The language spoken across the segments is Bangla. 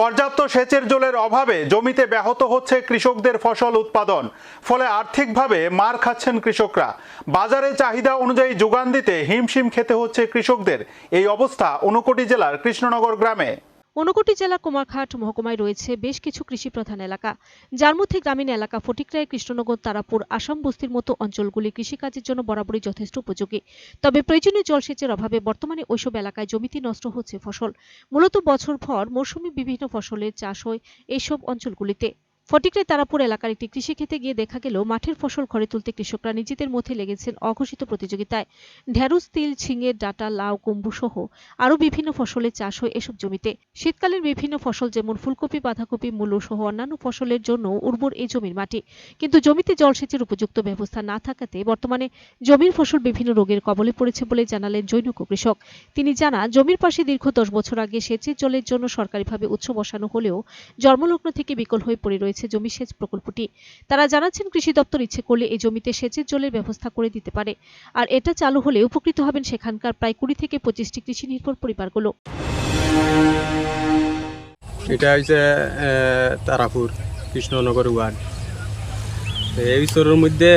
পর্যাপ্ত সেচের জলের অভাবে জমিতে ব্যাহত হচ্ছে কৃষকদের ফসল উৎপাদন। ফলে আর্থিকভাবে মার খাচ্ছেন কৃষকরা। বাজারে চাহিদা অনুযায়ী যোগান দিতে হিমশিম খেতে হচ্ছে কৃষকদের। এই অবস্থা ঊনকোটি জেলার কৃষ্ণনগর গ্রামে। ঊনকোটি জেলা কুমারঘাট মহকুমায় রয়েছে বেশ কিছু কৃষি প্রধান এলাকা। যার মধ্যে গ্রামীণ এলাকা ফটিকরায়, কৃষ্ণনগর, তারাপুর, আসাম বস্তির মতো অঞ্চলগুলি কৃষিকাজের জন্য বরাবরই যথেষ্ট উপযোগী। তবে প্রয়োজনীয় জলসেচের অভাবে বর্তমানে ওইসব এলাকায় জমিতে নষ্ট হচ্ছে ফসল। মূলত বছর বছরভর মৌসুমি বিভিন্ন ফসলের চাষ হয় এইসব অঞ্চলগুলিতে। ফটিকরায় তারাপুর এলাকার একটি কৃষিক্ষেত্রে গিয়ে দেখা গেল, মাঠের ফসল ঘরে তুলতে কৃষকরা নিজেদের মধ্যে লেগেছেন অঘোষিত প্রতিযোগিতায়। ঢেঁড়স, তিল, ঝিঙে, ডাটা, লাউ কুম্বু সহ আরও বিভিন্ন ফসলের চাষ হয় এসব জমিতে। শীতকালের বিভিন্ন ফসল যেমন ফুলকপি, বাঁধাকপি, মূলো সহ অন্যান্য ফসলের জন্য উর্বর এই জমির মাটি। কিন্তু জমিতে জলসেচের উপযুক্ত ব্যবস্থা না থাকাতে বর্তমানে জমির ফসল বিভিন্ন রোগের কবলে পড়েছে বলে জানালেন জৈনক কৃষক। তিনি জানা জমির পাশে দীর্ঘ দশ বছর আগে সেচের জলের জন্য সরকারিভাবে উৎস বসানো হলেও জন্মলগ্ন থেকে বিকল হয়ে পড়ে রয়েছে জমি সেচ প্রকল্পটি। তারা জানাচ্ছেন, কৃষি দপ্তর ইচ্ছে করলে এই জমিতে সেচের জলের ব্যবস্থা করে দিতে পারে। আর এটা চালু হলে উপকৃত হবেন সেখানকার প্রায় কুড়ি থেকে পঁচিশটি কৃষি নির্ভর পরিবারগুলো। এটা হচ্ছে তারাপুর, কৃষ্ণনগর ওয়ার্ড। এই স্তরের মধ্যে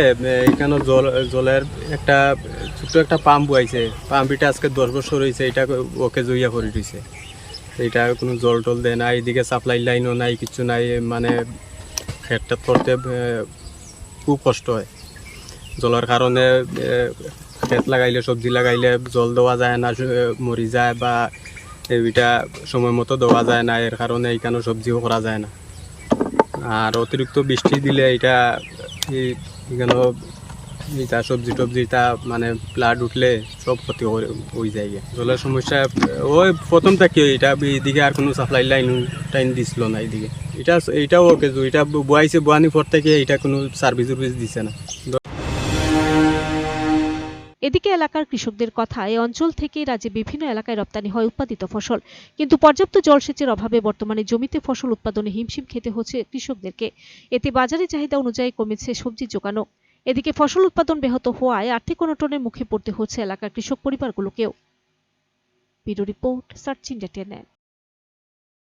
এখানে জল, জলের একটা ছোট্ট একটা পাম্প বইছে পাম্পটা আজকে দশ বছর হয়েছে এটা ওকে জইয়া করে দিয়েছে এটা কোনো জল টল দেয় না, এইদিকে সাপ্লাই লাইনও নাই, কিছু নাই মানে খেটটা করতে খুব কষ্ট হয়। জলের কারণে ক্ষেত লাগাইলে সবজি লাগাইলে জল দেওয়া যায় না মরি যায় বা এইটা সময় মতো দেওয়া যায় না এর কারণে এইখানে সবজিও করা যায় না। আর অতিরিক্ত বৃষ্টি দিলে এটা এখানে এটা সবজি টবজি তা মানে প্লাড উঠলে সব ক্ষতি হয়ে যায়। জলের সমস্যা ওই প্রথম থেকে এটা এইদিকে আর কোনো সাপ্লাই লাইন টাইন দিছিল না এইদিকে। এটা এইটাও ওকে এটা বয়াইছে, বোয়ানি পর থেকে এটা কোনো সার্ভিস উর্ভিস দিছে না। এদিকে এলাকার কৃষকদের কথা এই অঞ্চল থেকে রাজ্যে বিভিন্ন এলাকায় রপ্তানি হয় উৎপাদিত ফসল। কিন্তু পর্যাপ্ত জলসেচের অভাবে বর্তমানে জমিতে ফসল উৎপাদনে হিমশিম খেতে হচ্ছে কৃষকদেরকে। এতে বাজারে চাহিদা অনুযায়ী কমেছে সবজি যোগানো এদিকে ফসল উৎপাদন ব্যাহত হওয়ায় আর্থিক অনটনের মুখে পড়তে হচ্ছে এলাকার কৃষক পরিবারগুলোকেও। Report, search India